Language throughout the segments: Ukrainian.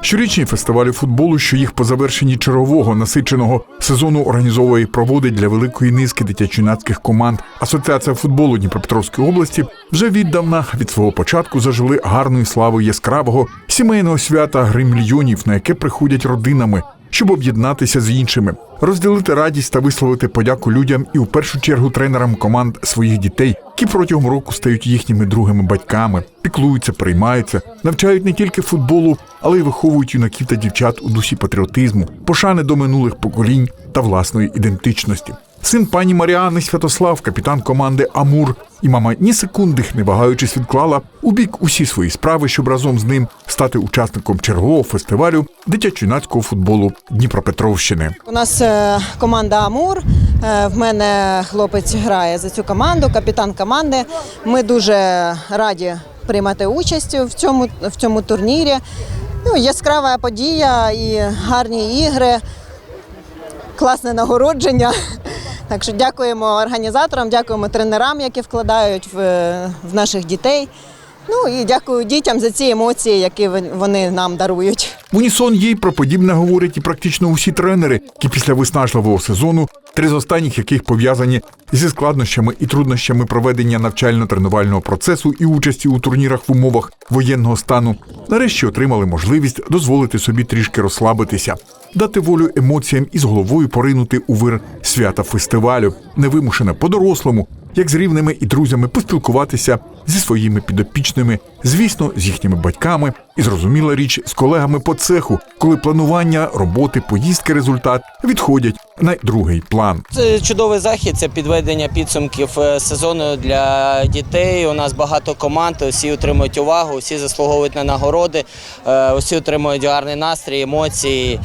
Щорічні фестивалі футболу, що їх по завершенні чергового насиченого сезону організовує і проводить для великої низки дитячо-юнацьких команд. Асоціація футболу Дніпропетровської області вже віддавна від свого початку зажили гарною славою яскравого сімейного свята гри мільйонів, на яке приходять родинами, щоб об'єднатися з іншими, розділити радість та висловити подяку людям і у першу чергу тренерам команд своїх дітей, які протягом року стають їхніми другими батьками, піклуються, приймаються, навчають не тільки футболу, але й виховують юнаків та дівчат у дусі патріотизму, пошани до минулих поколінь та власної ідентичності. Син пані Маріани Святослав, капітан команди Амур, і мама ні секунди, не вагаючись, відклала у бік усі свої справи, щоб разом з ним стати учасником чергового фестивалю дитячо-юнацького футболу Дніпропетровщини. У нас е, команда Амур. Е, В мене хлопець грає за цю команду, капітан команди. Ми дуже раді приймати участь в цьому, в цьому турнірі. Ну, яскрава подія і гарні ігри, класне нагородження. Так що дякуємо організаторам, дякуємо тренерам, які вкладають в, в наших дітей. Ну і дякую дітям за ці емоції, які вони нам дарують. В унісон їй про подібне говорять і практично усі тренери, які після виснажливого сезону, три з останніх яких пов'язані зі складнощами і труднощами проведення навчально-тренувального процесу і участі у турнірах в умовах воєнного стану, нарешті отримали можливість дозволити собі трішки розслабитися, дати волю емоціям і з головою поринути у вир свята фестивалю, невимушено по-дорослому, як з рівними і друзями поспілкуватися зі своїми підопічними, звісно, з їхніми батьками. І зрозуміла річ з колегами по цеху, коли планування, роботи, поїздки, результат відходять на другий план. Це чудовий захід, це підведення підсумків е, сезону для дітей. У нас багато команд, усі отримують увагу, усі заслуговують на нагороди, е, усі отримують гарний настрій, емоції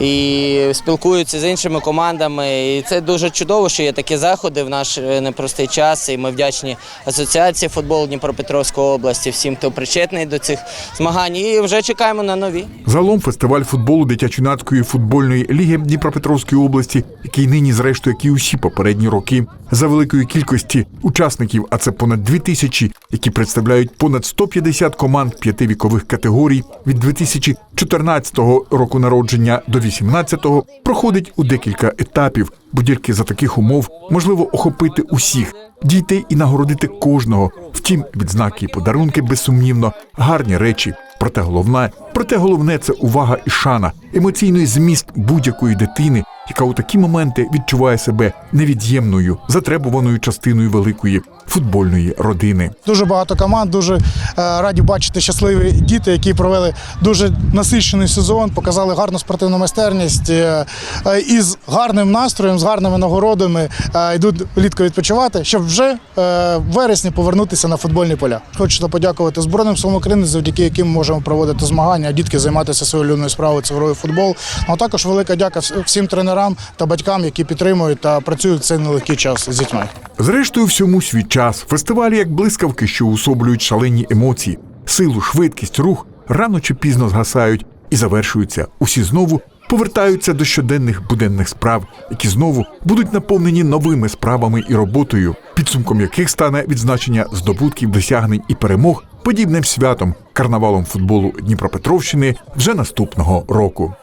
і спілкуються з іншими командами. І це дуже чудово, що є такі заходи в наш е, непростий час. І ми вдячні асоціації футболу Дніпропетровської області, всім, хто причетний до цих змагань. І вже чекаємо на нові. Загалом фестиваль футболу дитячо-юнацької футбольної ліги Дніпропетровської області, який нині, зрештою, як і усі попередні роки, за великої кількості учасників, а це понад дві тисячі, які представляють понад 150 команд п'яти вікових категорій від 2014 року народження до 18-го, проходить у декілька етапів, бо тільки за таких умов можливо охопити усіх, дійти і нагородити кожного. Втім, відзнаки і подарунки безсумнівно гарні речі. Проте головне, проте головне це увага і шана, емоційний зміст будь-якої дитини, яка у такі моменти відчуває себе невід'ємною, затребуваною частиною великої футбольної родини. Дуже багато команд, дуже е, раді бачити щасливі діти, які провели дуже насичений сезон, показали гарну спортивну майстерність е, е, і з гарним настроєм, з гарними нагородами йдуть влітку відпочивати, щоб вже в вересні повернутися на футбольні поля. Хочу подякувати Збройним силам України, завдяки яким ми можемо проводити змагання, а дітки займатися своєю улюбленою справою це грою футбол. Ну, а також велика дяка всім тренерам та батькам, які підтримують та працюють в цей нелегкий час з дітьми. Зрештою, всьому свій час. Фестивалі як блискавки, що усоблюють шалені емоції, силу, швидкість, рух рано чи пізно згасають і завершуються. Усі знову повертаються до щоденних буденних справ, які знову будуть наповнені новими справами і роботою, підсумком яких стане відзначення здобутків, досягнень і перемог подібним святом карнавалом футболу Дніпропетровщини вже наступного року.